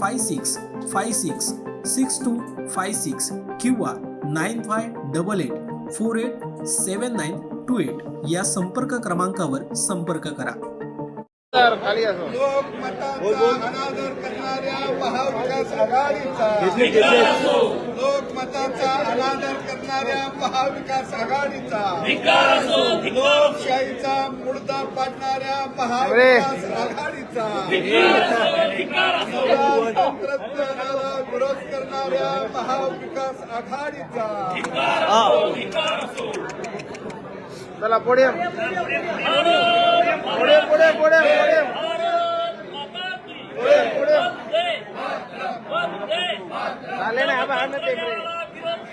five six five six six two five six किंवा nine five double eight four eight seven nine two eight या संपर्क क्रमांकावर संपर्क करा. खाली असो लोकमताचा अनादर करणाऱ्या महाविकास आघाडीचा. लोकमताचा अनादर करणाऱ्या महाविकास आघाडीचा पाडणाऱ्या महाविकास आघाडीचा. तंत्रज्ञानाला विरोध करणाऱ्या महाविकास आघाडीचा. चला पोडियम पुढे पुढे पुढे पुढे पुढे पुढे चाले ना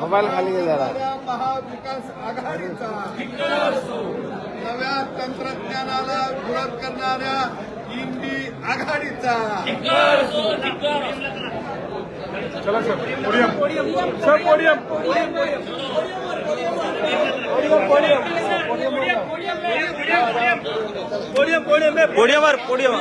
मोबाईल खाली घे जरा करणाऱ्या महाविकास आघाडीचा नव्या तंत्रज्ञानाला विरोध करणाऱ्या इंडी आघाडीचा. चला sir podium. Sir podium. पोडियमवर podium.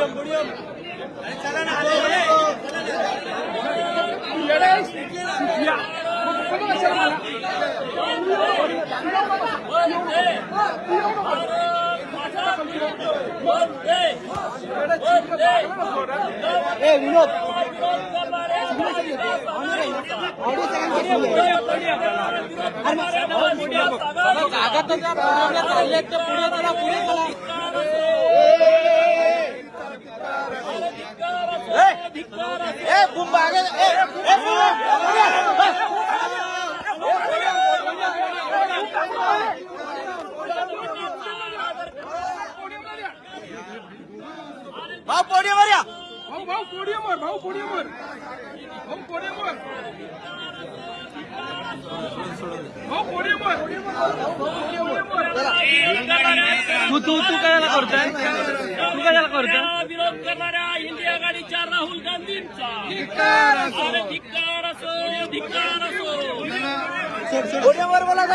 चालले तर पुढे चला पुढे चला ए बुम बागे ए ए बुम भाऊ पोडियमवर या. भाऊ भाऊ पोडियमवर भाऊ पोडियमवर. भाऊ पोडियमवर. भाऊ पोडियमवर. तू तू तू काय करतोय? तू काय करतोय? विरोध करणाऱ्या इंडिया आघाडीच्या राहुल गांधींचा. धिक्कार असो धिक्कार असो. पोडियमवर बोला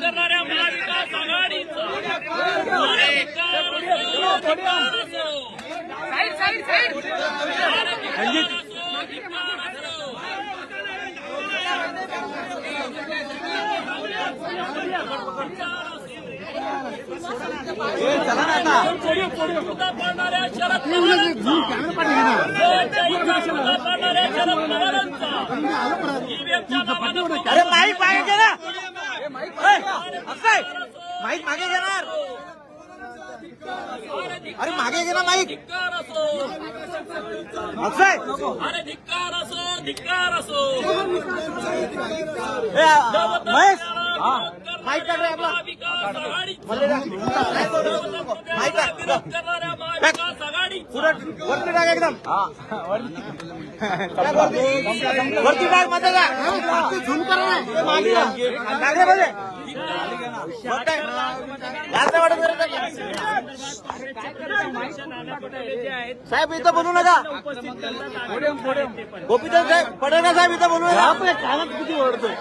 करणाऱ्या महाविकास अरे धिक्कार असो अरे धिक्कार असो धिक्कार असो मुद्दा पाडणाऱ्या शरद पाडणाऱ्या शरद पवारांचा नावानं अरे माईक मागे घेणार. ना माईक मागे घेणार. अरे मागे गेला माईक. धिक्कार असो. अरे धिक्कार असो धिक्कार असो. महेश. टाक रे आपला वरती टाक एकदम वरती टाक माझा झूम कर साहेब इथं बोलू नका. गोपीचंद साहेब पडळकर साहेब इथं बोलू नका. कानात किती ओढतोय?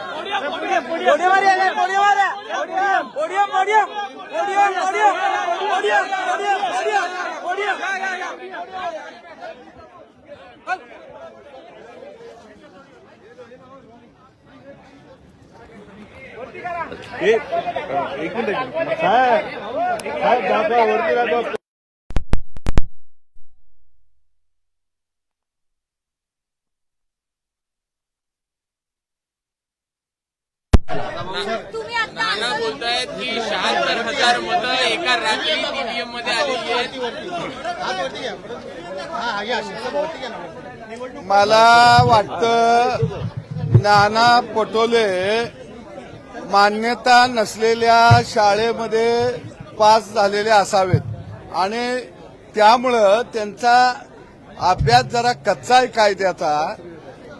एक मिनिट साहेब साहेब दाखवा वरती दाखवा की शहात्तर हजार मतं एका रात्री ईव्हीएममध्ये आलेली आहेत मला वाटतं नाना पटोले मान्यता नसलेल्या शाळेमध्ये पास झालेले असावेत. आणि त्यामुळं त्यांचा अभ्यास जरा कच्चा आहे कायद्याचा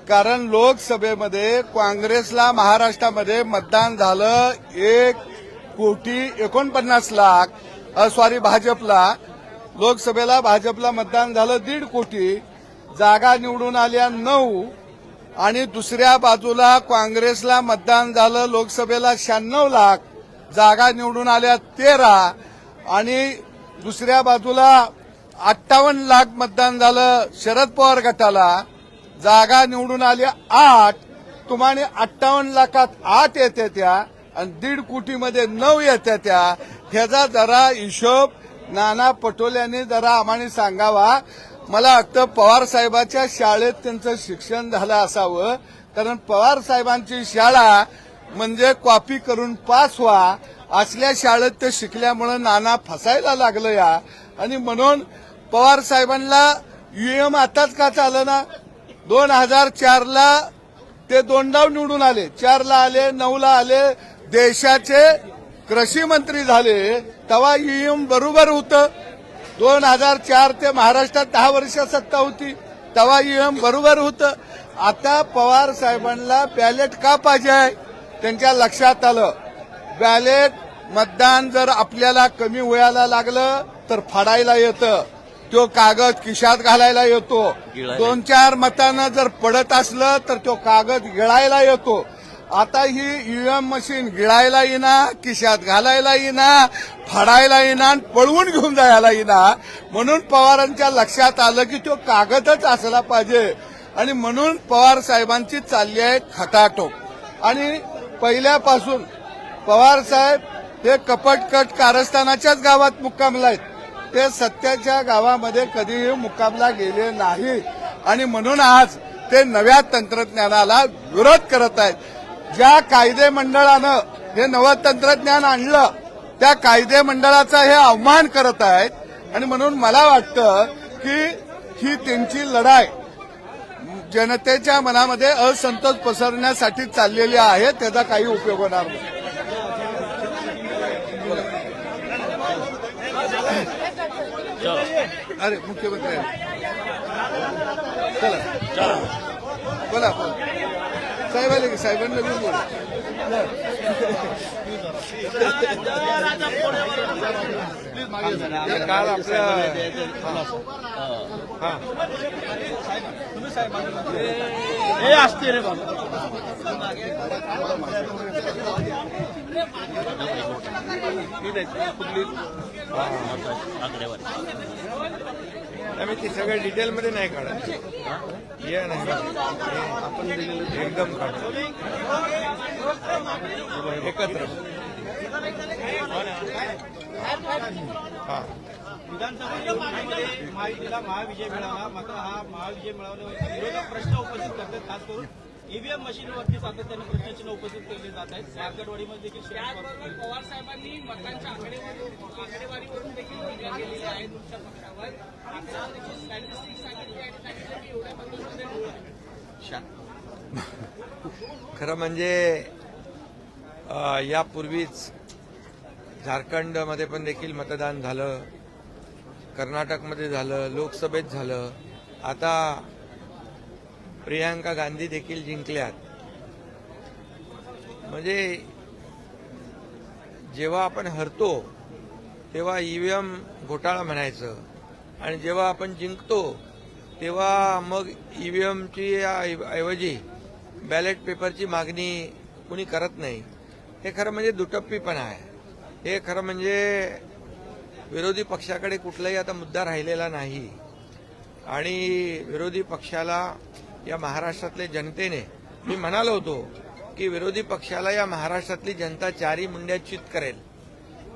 कारण लोकसभेमध्ये काँग्रेसला महाराष्ट्रामध्ये मतदान झालं एक कोटी एकोणपन्नास लाख सॉरी भाजपला लोकसभेला भाजपला मतदान झालं दीड कोटी जागा निवडून आल्या नऊ आणि दुसऱ्या बाजूला काँग्रेसला मतदान झालं लोकसभेला शहाण्णव लाख जागा निवडून आल्या तेरा आणि दुसऱ्या बाजूला अठ्ठावन्न लाख मतदान झालं शरद पवार गटाला जागा निवडून आल्या आठ तुम्हाला अठ्ठावन्न लाखात आठ येत्या त्या आणि दीड कोटीमध्ये नऊ येत्या त्या. ह्याचा जरा हिशोब नाना पटोल्याने जरा आम्हाला सांगावा. मला वाटतं पवार साहेबाच्या शाळेत त्यांचं शिक्षण झालं असावं. कारण पवार साहेबांची शाळा म्हणजे कॉपी करून पास व्हा. असल्या शाळेत ते शिकल्यामुळे नाना फसायला लागलं या. आणि म्हणून पवार साहेबांना युएम आताच का चालं ना? दोन हजार चारला ते दोनदाव निवडून आले. चारला आले नऊला आले देशाचे कृषी मंत्री झाले तेव्हा ईएम बरोबर होतं. दोन हजार चार ते महाराष्ट्रात दहा वर्ष सत्ता होती तेव्हा ईएम बरोबर होतं. आता पवार साहेबांना बॅलेट का पाहिजे त्यांच्या लक्षात आलं. बॅलेट मतदान जर आपल्याला कमी व्हायला लागलं तर फाडायला येतं. तो कागद खिशात घालायला येतो. दोन चार मतानं जर पडत असलं तर तो कागद गिळायला येतो. आता ही ईव्हीएम मशीन गिळायला येईना किशात घालायला येईना फाडायला येईना पळवून घेऊन जायला येईना. म्हणून पवारांच्या लक्षात आलं की तो कागदच असला पाहिजे. आणि म्हणून पवार साहेबांची चालली आहे खटाटोप आणि पहिल्यापासून पवार साहेब हे कपटकट कारस्थानाच्याच गावात मुक्कामला आहेत ते सत्याच्या गावामध्ये कधीही मुक्कामला गेले नाही. आणि म्हणून आज ते नव्या तंत्रज्ञानाला विरोध करत आहेत. ज्या कायदे मंडळानं हे नवं तंत्रज्ञान आणलं त्या कायदे मंडळाचा हे आव्हान करत आहेत. आणि म्हणून मला वाटतं की ही त्यांची लढाई जनतेच्या मनामध्ये असंतोष पसरण्यासाठी चाललेली आहे त्याचा काही उपयोग होणार नाही. अरे मुख्यमंत्री चला. बोला बोला. साहेब आले की साहेबांना घेऊन बोला. काल आपल्या हे असते रे बाबा. आम्ही ते सगळ्या डिटेलमध्ये नाही काढत. या नाही आपण दिलेलं एकदम काढतो. एकत्र. हा. विधानसभेच्या महाविजय मिळाला मात्र हा महाविजय मिळवण्यावरती विरोधक प्रश्न उपस्थित करतात. खास करून ईव्हीएम मशीनवरती सातत्याने प्रश्नचिन्ह उपस्थित केले जात आहेत. मार्केटवाडीमध्ये देखील त्याचबरोबर पवार साहेबांनी मतांच्या आकडेवारी आकडेवारीवरून देखील टीका केलेली आहे तुमच्या पक्षावर. आपल्याला देखील स्टॅटिस्टिक्स सांगितली आणि सांगितलं की एवढ्या मतांमध्ये निवडून आहे. खरं म्हणजे यापूर्वीच झारखंडमध्ये पण देखील मतदान झालं कर्नाटकमध्ये झालं लोकसभेत झालं. आता प्रियांका गांधी देखील जिंकल्यात. म्हणजे जेव्हा आपण हरतो तेव्हा ईव्हीएम घोटाळा म्हणायचं. आणि जेव्हा आपण जिंकतो तेव्हा मग ईव्हीएमची ऐवजी बॅलेट पेपरची मागणी कुणी करत नाही. हे खरं म्हणजे दुटप्पीपणा आहे. हे खरं म्हणजे विरोधी पक्षाकडे कुठलाही आता मुद्दा राहिलेला नाही. आणि विरोधी पक्षाला या महाराष्ट्रातल्या जनतेने मी म्हणालो होतो की विरोधी पक्षाला या महाराष्ट्रातली जनता चारी मुंड्या चित करेल.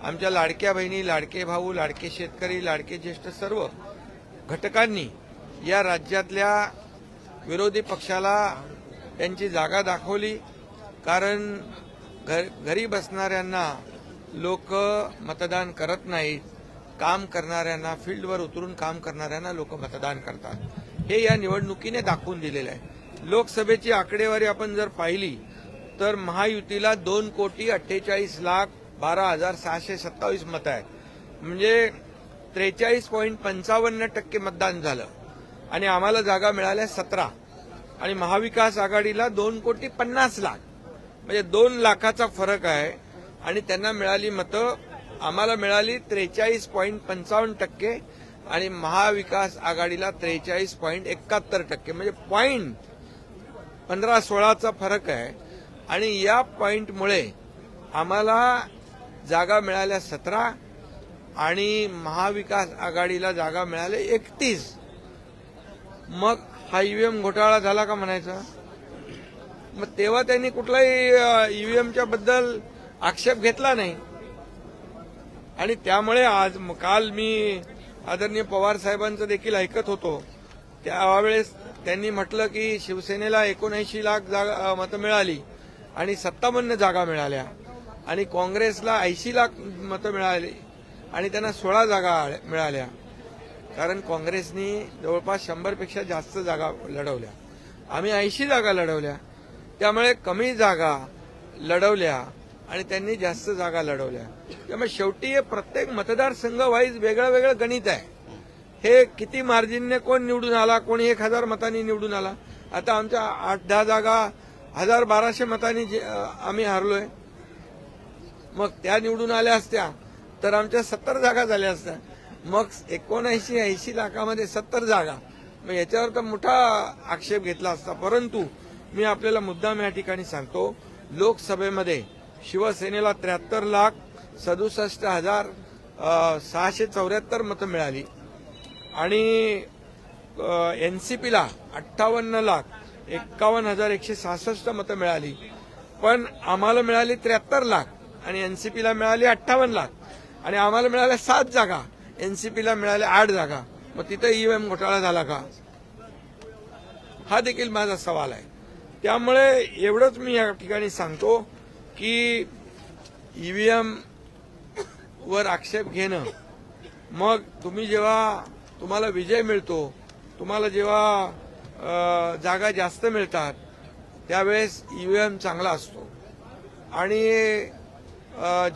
आमच्या लाडक्या बहिणी लाडके भाऊ लाडके शेतकरी लाडके ज्येष्ठ सर्व घटकांनी या राज्यातल्या विरोधी पक्षाला त्यांची जागा दाखवली. कारण घर घरी बसणाऱ्यांना लोक मतदान करत नाहीत. काम करणाऱ्यांना फील्डवर उतरून काम करणाऱ्यांना लोक मतदान करतात. हे या निवडणुकीने दाखवून दिलेलं आहे. लोकसभेची आकडेवारी आपण जर पाहिली तर महायुतीला दोन कोटी अठ्ठेचाळीस लाख बारा हजार सहाशे सत्तावीस मतं आहेत. म्हणजे त्रेचाळीस पॉईंट पंचावन्न टक्के मतदान झालं आणि आम्हाला जागा मिळाल्या सतरा. आणि महाविकास आघाडीला दोन कोटी पन्नास लाख. म्हणजे दोन लाखाचा फरक आहे आणि त्यांना मिळाली मतं आम्हाला मिळाली त्रेचाळीस पॉईंट पंचावन्न टक्के. आणि महाविकास आघाडीला त्रेचाळीस पॉईंट एकाहत्तर टक्के. म्हणजे पॉईंट पंधरा सोळाचा फरक आहे. आणि या पॉईंटमुळे आम्हाला जागा मिळाल्या सतरा आणि महाविकास आघाडीला जागा मिळाल्या एकतीस. मग हा ईव्हीएम घोटाळा झाला का म्हणायचा? मग तेव्हा त्यांनी कुठलाही ईव्हीएमच्या बद्दल आक्षेप घेतला नाही. आणि त्यामुळे आज काल मी आदरणीय पवार साहेबांचं देखील ऐकत होतो. त्यावेळेस त्यांनी म्हटलं की शिवसेनेला एकोणऐंशी लाख जागा मतं मिळाली आणि सत्तावन्न जागा मिळाल्या. आणि काँग्रेसला ऐंशी लाख मतं मिळाली आणि त्यांना सोळा जागा मिळाल्या. कारण काँग्रेसनी जवळपास शंभरपेक्षा जास्त जागा लढवल्या. आम्ही ऐंशी जागा लढवल्या. त्यामुळे कमी जागा लढवल्या. आणि त्यांनी जास्त जागा लढवल्या. त्यामुळे शेवटी हे प्रत्येक मतदारसंघ वाईज वेगळं वेगळं गणित आहे. हे किती मार्जिनने कोण निवडून आला कोणी एक हजार मतांनी निवडून आला. आता आमच्या आठ दहा जागा हजार बाराशे मतांनी जे- आम्ही हारलोय. मग त्या निवडून आल्या असत्या तर आमच्या सत्तर जागा झाल्या असत्या. मग एकोणऐंशी ऐंशी लाखामध्ये सत्तर जागा. मग याच्यावर तर मोठा आक्षेप घेतला असता. परंतु मी आपल्याला मुद्दाम या ठिकाणी सांगतो लोकसभेमध्ये शिवसेनेला त्र्याहत्तर लाख सदुसष्ट हजार सहाशे चौऱ्याहत्तर मतं मिळाली. आणि एन सी पीला अठ्ठावन्न लाख एक्कावन्न हजार एकशे सहासष्ट मतं मिळाली. पण आम्हाला मिळाली त्र्याहत्तर लाख आणि एन सी पीला मिळाली अठ्ठावन्न लाख. आणि आम्हाला मिळाल्या सात जागा एन सी पीला मिळाल्या आठ जागा. मग तिथं ईव्हीएम घोटाळा झाला का? हा देखील माझा सवाल आहे. त्यामुळे एवढंच मी या ठिकाणी सांगतो. की ईव्हीएम वर आक्षेप घेणं. मग तुम्ही जेव्हा तुम्हाला विजय मिळतो तुम्हाला जेव्हा जागा जास्त मिळतात त्यावेळेस ईव्हीएम चांगला असतो. आणि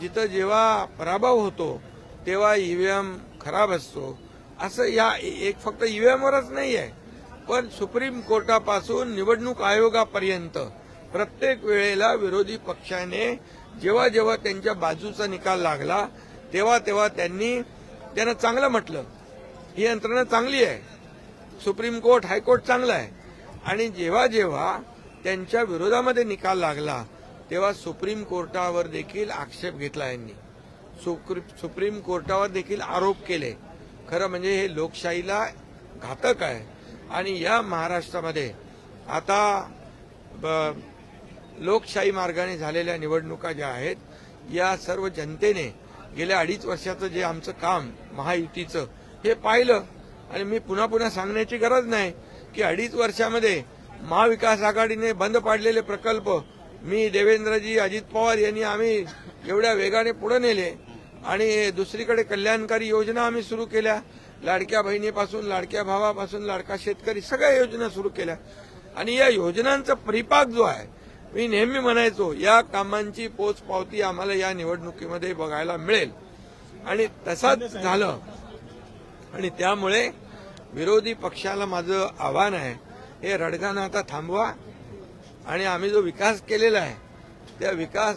जिथं जेव्हा पराभव होतो तेव्हा ईव्हीएम खराब असतो. असं या एक फक्त ईव्हीएमवरच नाही आहे पण सुप्रीम कोर्टापासून निवडणूक आयोगापर्यंत प्रत्येक वेळेला विरोधी पक्षाने जेव्हा जेव्हा त्यांच्या बाजूचा निकाल लागला तेव्हा तेव्हा त्यांनी त्यांना चांगलं म्हटलं. ही यंत्रणा चांगली आहे. सुप्रीम कोर्ट हायकोर्ट चांगला आहे. आणि जेव्हा जेव्हा त्यांच्या विरोधामध्ये निकाल लागला तेव्हा सुप्रीम कोर्टावर देखील आक्षेप घेतला यांनी. सुप्रीम कोर्टावर देखील आरोप केले. खरं म्हणजे हे लोकशाहीला घातक आहे. आणि या महाराष्ट्रामध्ये आता ब- लोकशाही मार्गाने झालेल्या निवडणुका ज्या आहेत या सर्व जनतेने गेल्या अडीच वर्षाचं जे आमचं काम महायुतीचं हे पाहिलं. आणि मी पुन्हा पुन्हा सांगण्याची गरज नाही की अडीच वर्षामध्ये महाविकास आघाडीने बंद पाडलेले प्रकल्प मी देवेंद्रजी अजित पवार यांनी आम्ही एवढ्या वेगाने पुढे नेले. आणि दुसरीकडे कल्याणकारी योजना आम्ही सुरू केल्या. लाडक्या बहिणीपासून लाडक्या भावापासून लाडका शेतकरी सगळ्या योजना सुरू केल्या. आणि या योजनांचा परिपाक जो आहे मी नेहमी म्हणायचो या कामांची पोचपावती आम्हाला या निवडणुकीमध्ये बघायला मिळेल. आणि तसाच झालं. आणि त्यामुळे विरोधी पक्षाला माझं आव्हान आहे हे रडगाणं आता थांबवा. आणि आम्ही जो विकास केलेला आहे त्या विकास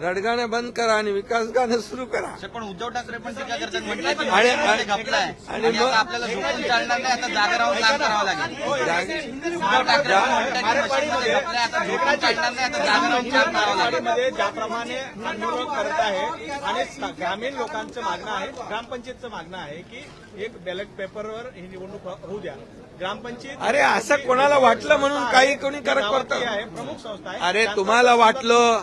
रडगाणं बंद करा आणि विकास गाणं सुरू करा. पण उद्धव ठाकरे पण टीका करतात म्हटलं की आणि- आणि आणि मग- आता आपल्याला झोपून चालणार नाही आता जागा राहून काम करावं लागेल. जागे- उद्धव ठाकरे पण म्हणतात की मशीनमध्ये गपलाय आता झोपून चालणार नाही आता जागा राहून काम करावं लागेल मध्ये ज्याप्रमाणे आंदोलन करत आहे आणि स- ग्रामीण लोकांचं मागणं आहे. ग्रामपंचायतचं मागणं आहे की एक बॅलेट पेपरवर ही निवडणूक हो- होऊ द्या. ग्रामपंचायत अरे असं कोणाला वाटलं म्हणून काही कोणी करत करतं? आहे प्रमुख संस्था आहे. अरे तुम्हाला वाटलं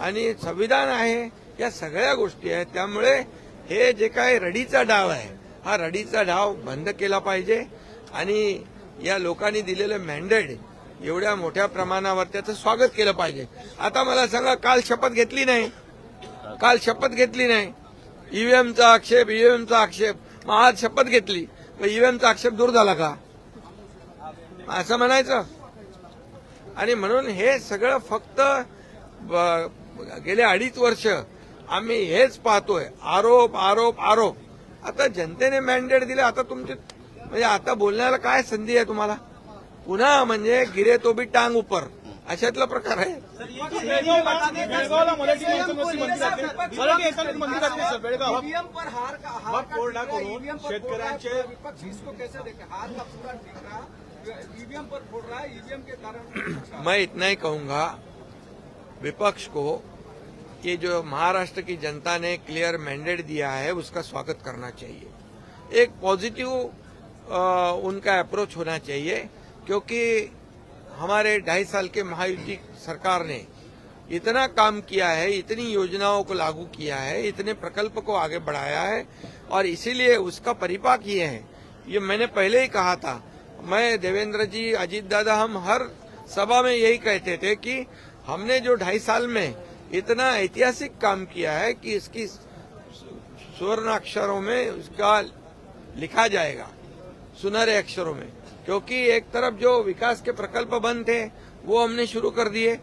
आणि संविधान आहे या सगळ्या गोष्टी आहेत. त्यामुळे हे जे काय रडीचा डाव आहे हा रडीचा डाव बंद केला पाहिजे. आणि या लोकांनी दिलेलं मॅन्डेट एवढ्या मोठ्या प्रमाणावर त्याचं स्वागत केलं पाहिजे. आता मला सांगा काल शपथ घेतली नाही? काल शपथ घेतली नाही? ईव्हीएमचा आक्षेप ईव्हीएमचा आक्षेप. मग आज शपथ घेतली. मग ईव्हीएमचा आक्षेप दूर झाला का? असं म्हणायचं. आणि म्हणून हे सगळं फक्त ब- गेले अडीच वर्ष आम्ही हेच पाहतोय. आरोप आरोप आरोप. आता जनतेने मॅन्डेट दिले आता तुमचे म्हणजे आता बोलण्याला काय संधी आहे तुम्हाला? पुन्हा म्हणजे गिरे तो बी टांग उपर. अशातला प्रकार आहे. शेतकऱ्यांचे मैं इतना ही कहूंगा विपक्ष को ये जो महाराष्ट्र की जनता ने क्लियर मैंडेट दिया है, उसका स्वागत करना चाहिए। एक पॉजिटिव उनका अप्रोच होना चाहिए, क्योंकि हमारे ढाई साल के महायुति सरकार ने इतना काम किया है, इतनी योजनाओं को लागू किया है, इतने प्रकल्प को आगे बढ़ाया है, और इसीलिए उसका परिपाक ये है। ये मैंने पहले ही कहा था। मैं देवेंद्र जी, अजीत दादा, हम हर सभा में यही कहते थे कि हमने जो ढाई साल में इतना ऐतिहासिक काम किया है कि इसकी स्वर्ण अक्षरों में उसका लिखा जाएगा, सुनहरे अक्षरों में। क्योंकि एक तरफ़ जो विकास के प्रकल्प बंद थे, वो हमने शुरू कर दिए।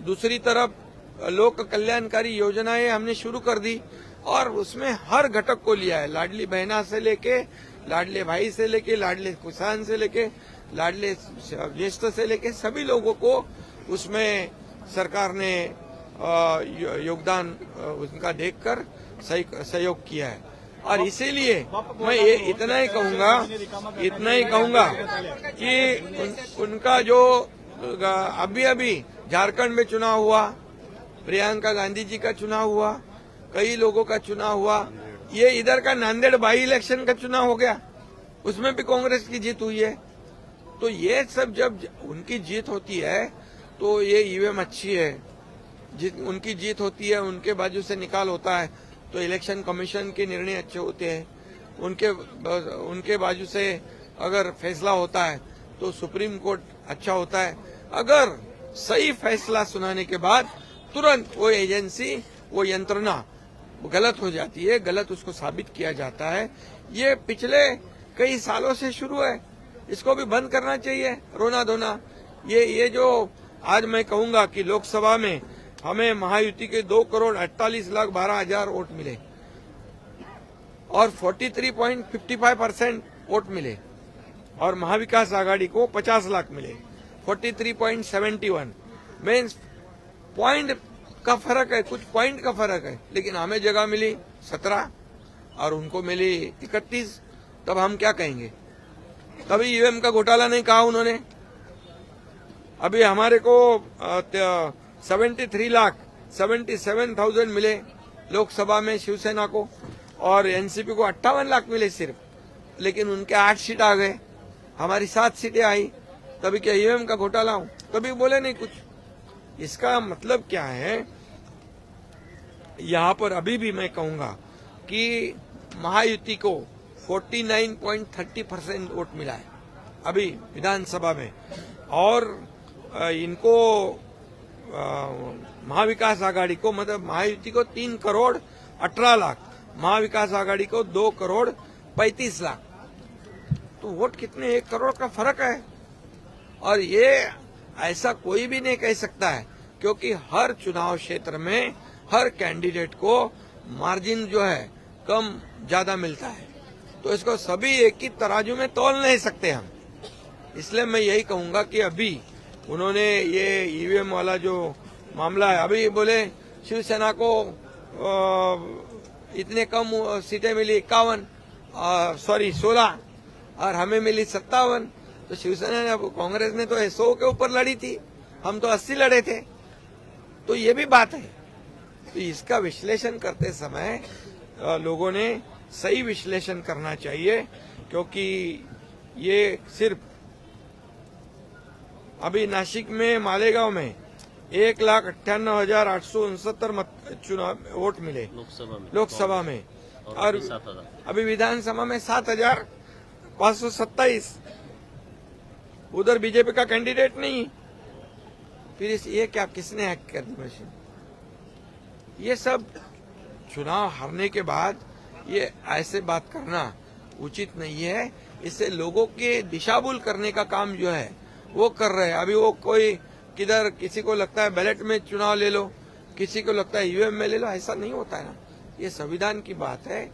दूसरी तरफ़ लोक कल्याणकारी योजनाएँ हमने शुरू कर दी और उसमें हर घटक को लिया है। लाडली बहना से लेके, लाडले भाई से लेके, लाडले किसान से लेके, लाडले ज्येष्ठ से लेके सभी लोगों को उसमें सरकार ने योगदान उनका देखकर सही- सहयोग किया है। और इसीलिए मैं ये इतना ही कहूँगा इतना ही कहूँगा कि उन, उनका जो अभी अभी झारखंड में चुनाव हुआ प्रियंका गांधी जी का चुनाव हुआ कई लोगों का चुनाव हुआ ये इधर का नांदेड़ बाई इलेक्शन का चुनाव हो गया उसमें भी कांग्रेस की जीत हुई है। तो ये सब जब उनकी जीत होती है तो ये ईवीएम अच्छी है। जित, उनकी जीत होती है, उनके बाजू से निकाल होता है तो इलेक्शन कमीशन के निर्णय अच्छे होते हैं। उनके उनके बाजू से अगर फैसला होता है तो सुप्रीम कोर्ट अच्छा होता है। अगर सही फैसला सुनाने के बाद तुरंत वो एजेंसी, वो यंत्रणा गलत हो जाती है, गलत उसको साबित किया जाता है। ये पिछले कई सालों से शुरू है। इसको भी बंद करना चाहिए, रोना धोना। ये ये जो आज मैं कहूँगा कि लोकसभा में हमें महायुति के दो करोड़ अड़तालीस लाख बारह हज़ार वोट मिले। और 43.55 परसेंट वोट मिले। और महाविकास आघाड़ी को 50 लाख मिले। 43.71 मीन्स पॉइंट का फ़र्क है, कुछ पॉइंट का फ़र्क है। लेकिन हमें जगह मिली 17 और उनको मिली 31 तब हम क्या कहेंगे? कभी ईवीएम का घोटाला नहीं कहा उन्होंने। अभी हमारे को सेवेंटी थ्री लाख सेवेंटी सेवन थाउज़ेंड मिले लोकसभा में शिवसेना को और एनसीपी को अट्ठावन लाख मिले सिर्फ़। लेकिन उनके आठ सीट आ गए। हमारी सात सीटें आई। कभी क्या ईवीएम का घोटाला हूँ? कभी बोले नहीं कुछ। इसका मतलब क्या है? यहाँ पर अभी भी मैं कहूँगा कि महायुति को 49.30 परसेंट वोट मिला है अभी विधानसभा में। और इनको महाविकास आघाड़ी को मतलब महायुति को तीन करोड़ अठारह लाख, महाविकास आघाड़ी को दो करोड़ पैंतीस लाख। तो वोट कितने, एक करोड़ का फ़र्क है। और ये ऐसा कोई भी नहीं कह सकता है, क्योंकि हर चुनाव क्षेत्र में हर कैंडिडेट को मार्जिन जो है, कम ज़्यादा मिलता है। तो इसको सभी एक ही तराजू में तोल नहीं सकते हम। इसलिए मैं यही कहूँगा कि अभी उन्होंने ये ईवीएम वाला जो मामला है, अभी बोले शिवसेना को इतने कम सीटें मिली इक्यावन सॉरी सोलह, और हमें मिली सत्तावन। तो शिवसेना ने कांग्रेस ने तो सौ के ऊपर लड़ी थी, हम तो अस्सी लड़े थे। तो ये भी बात है। तो इसका विश्लेषण करते समय लोगों ने सही विश्लेषण करना चाहिए, क्योंकि ये सिर्फ़ अभी नासिक में मालेगांव में एक लाख अट्ठानवे हज़ार आठ सौ उनसत्तर मत चुनाव वोट मिले। लोकसभा में। लोकसभा में। और अभी विधानसभा में सात हज़ार पाँच सौ सत्ताईस। उधर बीजेपी का कैंडिडेट नहीं। फिर इस ये क्या किसने हैक कर दी मशीन ये सब चुनाव हारने के बाद ये ऐसे बात करना उचित नहीं है। इससे लोगों के दिशाभूल करने का काम जो है वो कर रहे हैं। अभी वो कोई किधर किसी को लगता है बैलेट में चुनाव ले लो, किसी को लगता है ईवीएम में ले लो, ऐसा नहीं होता है ना। ये संविधान की बात है।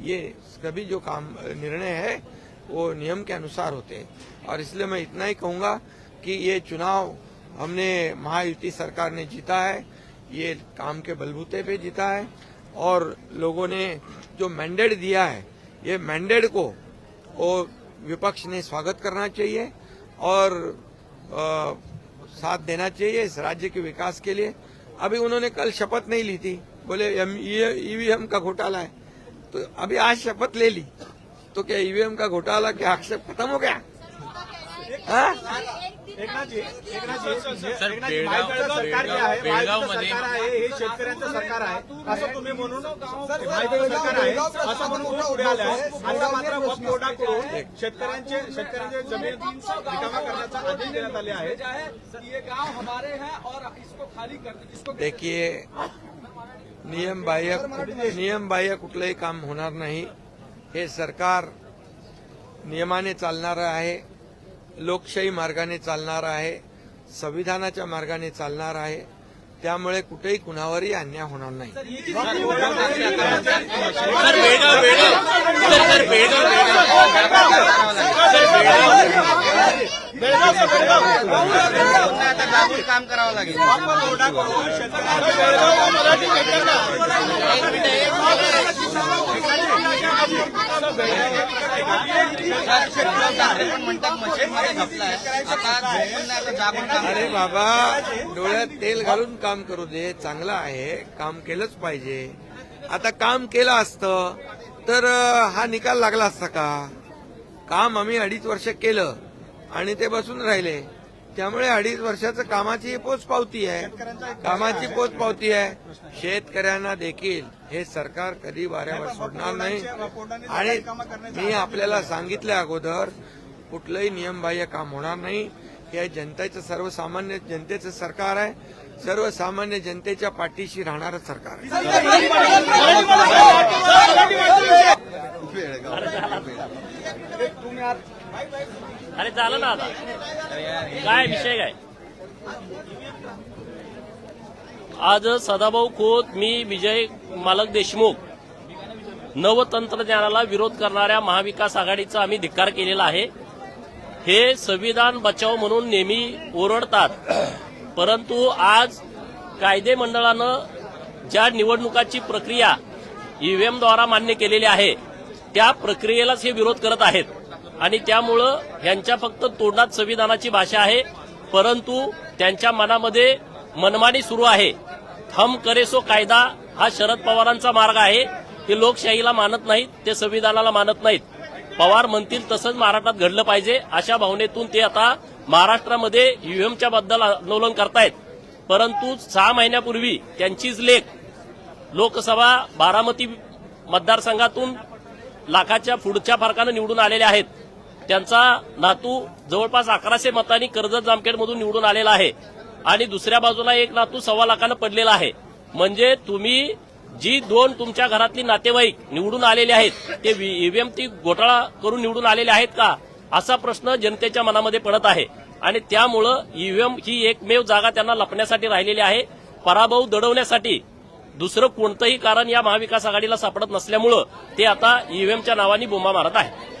ये सभी जो काम, निर्णय है, वो नियम के अनुसार होते हैं। और इसलिए मैं इतना ही कहूँगा कि ये चुनाव हमने, महायुति सरकार ने जीता है। ये काम के बलबूते पे जीता है। और लोगों ने जो मैंडेट दिया है, ये मैंडेट को, वो विपक्ष ने स्वागत करना चाहिए। और अ, साथ देना चाहिए इस राज्य के विकास के लिए। अभी उन्होंने कल शपथ नहीं ली थी। बोले ईवीएम का घोटाला है। तो अभी आज शपथ ले ली। तो क्या ईवीएम का घोटाला क्या आक्षेप खत्म हो गया? हाँ? एकनाथजी एकनाथजी सरकार जे आहे सरकार आहे हे शेतकऱ्यांचं सरकार आहे. असं तुम्ही म्हणून महायुतीचं सरकार आहे असं म्हणून तुम्ही पुढे आले आहे. आता मात्र शेतकऱ्यांचे शेतकऱ्यांचे जमीन रिकामा करण्याचा आदेश देण्यात आले आहे. ये गांव हमारे हैं और इसको खाली कर दीजिए इसको देखिए नियम बाह्य नियम बाह्य कुठलंही काम होणार नाही. हे सरकार नियमाने चालणारं आहे. लोकशाही मार्गाने चालणार आहे संविधानाच्या मार्गाने चालणार आहे त्यामुळे कुठेही कुणावरही अन्याय होणार नाही. काम करावं लागेल वक्फ अरे बाबा डोळ्यात तेल घालून काम करू दे चांगलं आहे काम केलंच पाहिजे. आता काम केलं असतं तर हा निकाल लागला असता का? काम आम्ही अडीच वर्ष केलं आणि ते बसून राहिले. त्यामुळे अडीच वर्षाचं कामाची पोचपावती आहे. कामाची पोच पावती आहे. शेतकऱ्यांना देखील. हे सरकार कधी वाऱ्यावर सोडणार नाही. आणि मी आपल्याला सांगितलं अगोदर कुठलंही नियमबाह्य काम होणार नाही. हे जनतेचं सर्वसामान्य जनतेचं सरकार आहे. सर्वसामान्य जनतेच्या पाठीशी राहणारं सरकार आहे. अरे झालं ना आता. काय विषय काय? आज सदाभाऊ खोत मी विजय मालक देशमुख नवतंत्रज्ञानाला विरोध करणाऱ्या महाविकास आघाडीचा आम्ही धिक्कार केलेला आहे. हे संविधान बचाव म्हणून नेहमी ओरडतात. परंतु आज कायदे मंडळानं ज्या निवडणुकाची प्रक्रिया ईव्हीएमद्वारा मान्य केलेली आहे त्या प्रक्रियेलाच हे विरोध करत आहेत. आणि त्यामुळं ह्यांच्या फक्त तोंडात संविधानाची भाषा आहे परंतु त्यांच्या मनामध्ये मनमानी सुरू आहे. हम करेसो कायदा हा शरद पवारांचा मार्ग आहे. ते लोकशाहीला मानत नाहीत ते संविधानाला मानत नाहीत. पवार म्हणतील तसंच महाराष्ट्रात घडलं पाहिजे अशा भावनेतून ते आता महाराष्ट्रामध्ये ईव्हीएमच्या बद्दल आंदोलन करतायत. परंतु सहा महिन्यापूर्वी त्यांचीच लेख लोकसभा बारामती मतदारसंघातून लाखाच्या पुढच्या फरकानं निवडून आलेले आहेत. त्यांचा नातू जवळपास अकराशे मतांनी कर्जत जामखेडमधून निवडून आलेला आहे. आणि दुसऱ्या बाजूला एक नातू सव्वा लाखानं पडलेला आहे. म्हणजे तुम्ही जी दोन तुमच्या घरातली नातेवाईक निवडून आलेले आहेत ते ईव्हीएम ती घोटाळा करून निवडून आलेले आहेत का? असा प्रश्न जनतेच्या मनामध्ये पडत आहे. आणि त्यामुळं ईव्हीएम ही एकमेव जागा त्यांना लपण्यासाठी राहिलेली आहे. पराभव दडवण्यासाठी दुसरं कोणतंही कारण या महाविकास आघाडीला सापडत नसल्यामुळं ते आता ईव्हीएमच्या नावाने बोंबा मारत आहे